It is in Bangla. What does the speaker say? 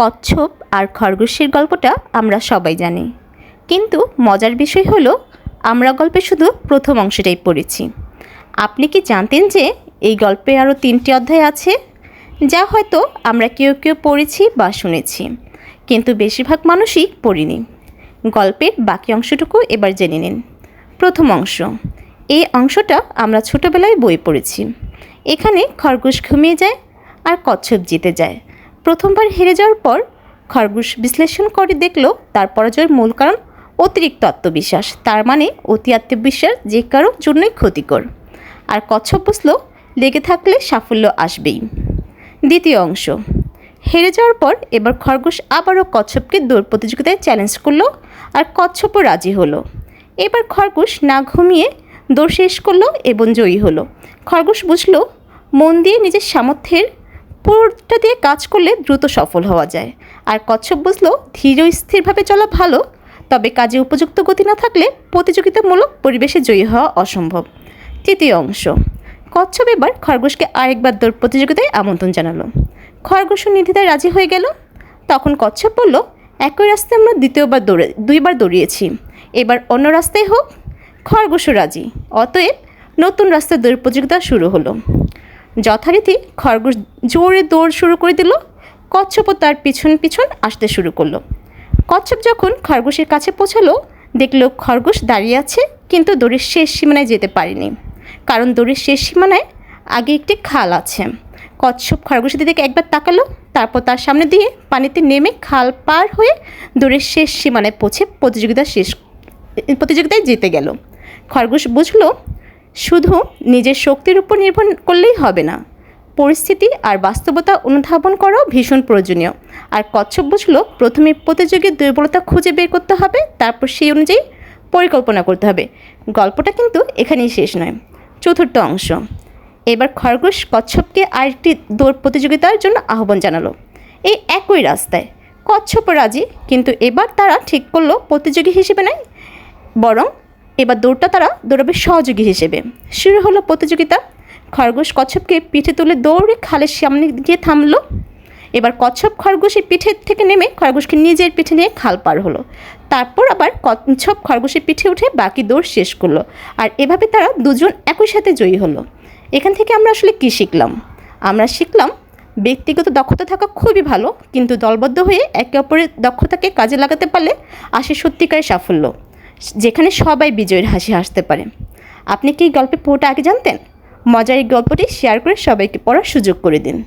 কচ্ছপ আর খরগোশের গল্পটা আমরা সবাই জানি। কিন্তু মজার বিষয় হলো, আমরা গল্পে শুধু প্রথম অংশটাই পড়েছি। আপনি কি জানতেন যে এই গল্পে আরও তিনটি অধ্যায় আছে? যা হয়তো আমরা কেউ কেউ পড়েছি বা শুনেছি, কিন্তু বেশিরভাগ মানুষই পড়িনি। গল্পের বাকি অংশটুকু এবার জেনে নিন। প্রথম অংশ, এই অংশটা আমরা ছোটোবেলায় বই পড়েছি। এখানে খরগোশ ঘুমিয়ে যায় আর কচ্ছপ জিতে যায়। প্রথমবার হেরে যাওয়ার পর খরগোশ বিশ্লেষণ করে দেখল তার পরাজয়ের মূল কারণ অতিরিক্ত আত্মবিশ্বাস। তার মানে অতি আত্মবিশ্বাস যে কারোর জন্যই ক্ষতিকর। আর কচ্ছপ বুঝলো, লেগে থাকলে সাফল্য আসবেই। দ্বিতীয় অংশ, হেরে যাওয়ার পর এবার খরগোশ আবারও কচ্ছপকে দৌড় প্রতিযোগিতায় চ্যালেঞ্জ করল আর কচ্ছপও রাজি হলো। এবার খরগোশ না ঘুমিয়ে দৌড় শেষ করল এবং জয়ী হলো। খরগোশ বুঝলো, মন দিয়ে নিজের সামর্থ্যের পুরোটা দিয়ে কাজ করলে দ্রুত সফল হওয়া যায়। আর কচ্ছপ বুঝলো ধীর স্থিরভাবে চলা ভালো, তবে কাজে উপযুক্ত গতি না থাকলে প্রতিযোগিতামূলক পরিবেশে জয়ী হওয়া অসম্ভব। তৃতীয় অংশ। কচ্ছপ এবার খরগোশকে আরেকবার দৌড় প্রতিযোগিতায় আমন্ত্রণ জানালো। খরগোশ নির্দ্বিধায় রাজি হয়ে গেল। তখন কচ্ছপ বলল, একই রাস্তায় আমরা দ্বিতীয়বার দৌড়ে, দুইবার দৌড়িয়েছি। এবার অন্য রাস্তায় হোক, খরগোশও রাজি। অতএব নতুন রাস্তায় দৌড় প্রতিযোগিতা শুরু হলো। যথারীতি খরগোশ জোরে দৌড় শুরু করে দিল। কচ্ছপও তার পিছন পিছন আসতে শুরু করল। কচ্ছপ যখন খরগোশের কাছে পৌঁছালো, দেখল খরগোশ দাঁড়িয়ে আছে, কিন্তু দড়ির শেষ সীমানায় যেতে পারেনি। কারণ দড়ির শেষ সীমানায় আগে একটি খাল আছে। কচ্ছপ খরগোশের দিকে একবার তাকালো, তারপর তার সামনে দিয়ে পানিতে নেমে খাল পার হয়ে দড়ির শেষ সীমানায় পৌঁছে প্রতিযোগিতা শেষ, প্রতিযোগিতায় জিতে গেল। খরগোশ বুঝলো শুধু নিজের শক্তির উপর নির্ভর করলেই হবে না। পরিস্থিতি আর বাস্তবতা অনুধাবন করাও ভীষণ প্রয়োজনীয়। আর কচ্ছপ বুঝলো, প্রথমে প্রতিযোগীর দুর্বলতা খুঁজে বের করতে হবে, তারপর সেই অনুযায়ী পরিকল্পনা করতে হবে। গল্পটা কিন্তু এখানেই শেষ নয়। চতুর্থ অংশ। এবার খরগোশ কচ্ছপকে আরেকটি দৌড় প্রতিযোগিতার জন্য আহ্বান জানালো। এই একই রাস্তায়। কচ্ছপ রাজি, কিন্তু এবার তারা ঠিক করল প্রতিযোগী হিসেবে নয়, বরং এবার দৌড়টা তারা দৌড়াবে সহযোগী হিসেবে। শুরু হলো প্রতিযোগিতা। খরগোশ কচ্ছপকে পিঠে তুলে দৌড়ে খালের সামনে গিয়ে থামলো। এবার কচ্ছপ খরগোশের পিঠের থেকে নেমে খরগোশকে নিজের পিঠে নিয়ে খাল পার হলো। তারপর আবার কচ্ছপ খরগোশের পিঠে উঠে বাকি দৌড় শেষ করল। আর এভাবে তারা দুজন একই সাথে জয়ী হলো। এখান থেকে আমরা আসলে কী শিখলাম? আমরা শিখলাম, ব্যক্তিগত দক্ষতা থাকা খুবই ভালো, কিন্তু দলবদ্ধ হয়ে একে অপরের দক্ষতাকে কাজে লাগাতে পারলে আসে সত্যিকারের সাফল্য। যেখানে সবাই বিজয়ের হাসি হাসতে পারে। আপনি কি এই গল্পের পুরোটা আগে জানতেন? মজার এই গল্পটি শেয়ার করে সবাইকে পড়ার সুযোগ করে দিন।